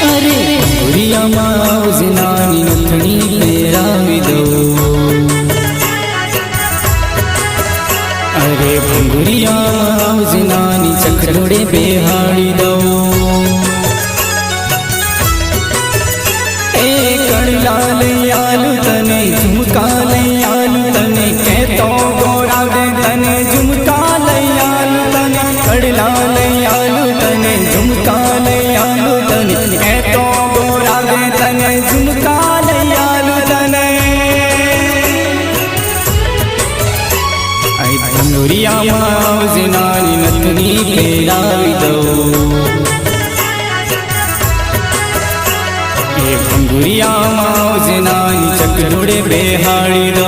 ભંગુરિયામાં ઉજનાની નથણી પહેરાવી દઉં અરે ભંગુરિયામાં ઉજનાની ચકડોળે બેહાડી દઉં એ કડલા લઈ આલુ તને ઝુમકા લઈ આલુ તને ઝુમકા લઈ આલુ તને કડલા લઈ તને ઝુમકા લૈયાલુ આલુ તને આઈ ભંગુરિયામાં નાની નથની પહેરાવી દઉં એ ભંગુરિયામાં નાની ચકડોળે બેહાડી દો